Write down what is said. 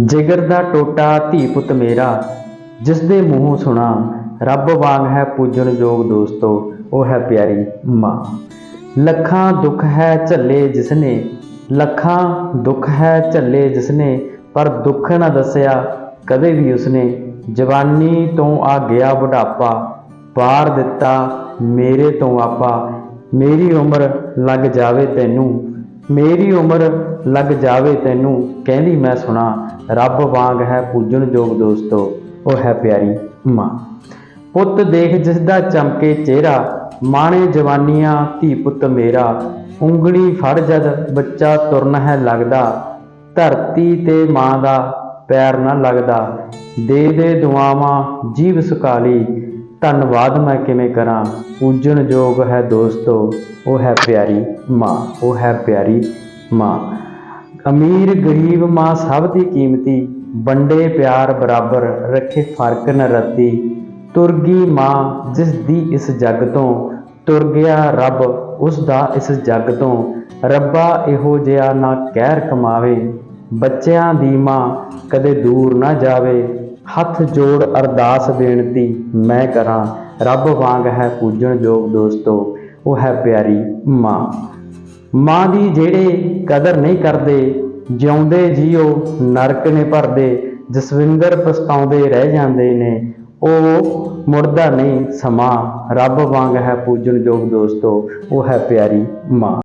ਜਿਗਰ ਦਾ ਟੋਟਾ ਧੀ ਪੁੱਤ ਮੇਰਾ ਜਿਸ ਦੇ ਮੂੰਹੋਂ ਸੁਣਾ, ਰੱਬ ਵਾਂਗ ਹੈ ਪੂਜਣ ਯੋਗ ਦੋਸਤੋ, ਉਹ ਹੈ ਪਿਆਰੀ ਮਾਂ। ਲੱਖਾਂ ਦੁੱਖ ਹੈ ਝੱਲੇ ਜਿਸਨੇ, ਲੱਖਾਂ ਦੁੱਖ ਹੈ ਝੱਲੇ ਜਿਸਨੇ, ਪਰ ਦੁੱਖ ਨਾ ਦੱਸਿਆ ਕਦੇ ਵੀ ਉਸਨੇ। ਜਵਾਨੀ ਤੋਂ ਆ ਗਿਆ ਬੁਢਾਪਾ, ਪਾਰ ਦਿੱਤਾ ਮੇਰੇ ਤੋਂ ਆਪਾ। ਮੇਰੀ ਉਮਰ ਲੱਗ ਜਾਵੇ ਤੈਨੂੰ ਮੇਰੀ ਉਮਰ ਲੱਗ ਜਾਵੇ ਤੈਨੂੰ, ਕਹਿੰਦੀ ਮੈਂ ਸੁਣਾ, ਰੱਬ ਵਾਂਗ ਹੈ ਪੂਜਣ ਯੋਗ ਦੋਸਤੋ, ਉਹ ਹੈ ਪਿਆਰੀ ਮਾਂ। ਪੁੱਤ ਦੇਖ ਜਿਸ ਦਾ ਚਮਕੇ ਚਿਹਰਾ, ਮਾਣੇ ਜਵਾਨੀਆਂ ਧੀ ਪੁੱਤ ਮੇਰਾ, ਉਂਗਲੀ ਫੜ ਜਦ ਬੱਚਾ ਤੁਰਨ ਹੈ ਲੱਗਦਾ, ਧਰਤੀ ਤੇ ਮਾਂ ਦਾ ਪੈਰ ਨਾ ਲੱਗਦਾ, ਦੇ ਦੇ ਦੁਆਵਾਂ ਜੀਵ ਸੁਕਾਲੀ ਧੰਨਵਾਦ ਮੈਂ ਕਿਵੇਂ ਕਰਾਂ? ਪੂਜਣ ਯੋਗ ਹੈ ਦੋਸਤੋ, ਉਹ ਹੈ ਪਿਆਰੀ ਮਾਂ, ਉਹ ਹੈ ਪਿਆਰੀ ਮਾਂ। ਅਮੀਰ ਗਰੀਬ ਮਾਂ ਸਭ ਦੀ ਕੀਮਤੀ, ਵੰਡੇ ਪਿਆਰ ਬਰਾਬਰ ਰੱਖੇ ਫ਼ਰਕ ਨ ਰੱਤੀ। ਤੁਰਗੀ ਮਾਂ ਜਿਸ ਦੀ ਇਸ ਜੱਗ ਤੋਂ ਤੁਰ ਗਿਆ ਰੱਬ ਉਸ ਦਾ ਇਸ ਜੱਗ ਤੋਂ। ਰੱਬਾ ਇਹੋ ਜਿਹਾ ਨਾ ਕਹਿਰ ਕਮਾਵੇ, ਬੱਚਿਆਂ ਦੀ ਮਾਂ ਕਦੇ ਦੂਰ ਨਾ ਜਾਵੇ। ਹੱਥ ਜੋੜ ਅਰਦਾਸ ਬੇਨਤੀ ਮੈਂ ਕਰਾਂ। ਰੱਬ ਵਾਂਗ ਹੈ ਪੂਜਣ ਯੋਗ ਦੋਸਤੋ, ਉਹ ਹੈ ਪਿਆਰੀ ਮਾਂ। ਮਾਂ ਦੀ ਜਿਹੜੇ ਕਦਰ ਨਹੀਂ ਕਰਦੇ, ਜਿਉਂਦੇ ਜੀਓ, ਨਰਕ ਨੇ ਭਰਦੇ, ਜਸਵਿੰਦਰ ਪਛਤਾਉਂਦੇ ਰਹਿ ਜਾਂਦੇ ਨੇ, ਉਹ ਮੁੜਦਾ ਨਹੀਂ ਸਮਾਂ। ਰੱਬ ਵਾਂਗ ਹੈ ਪੂਜਣ ਯੋਗ ਦੋਸਤੋ, ਉਹ ਹੈ ਪਿਆਰੀ ਮਾਂ।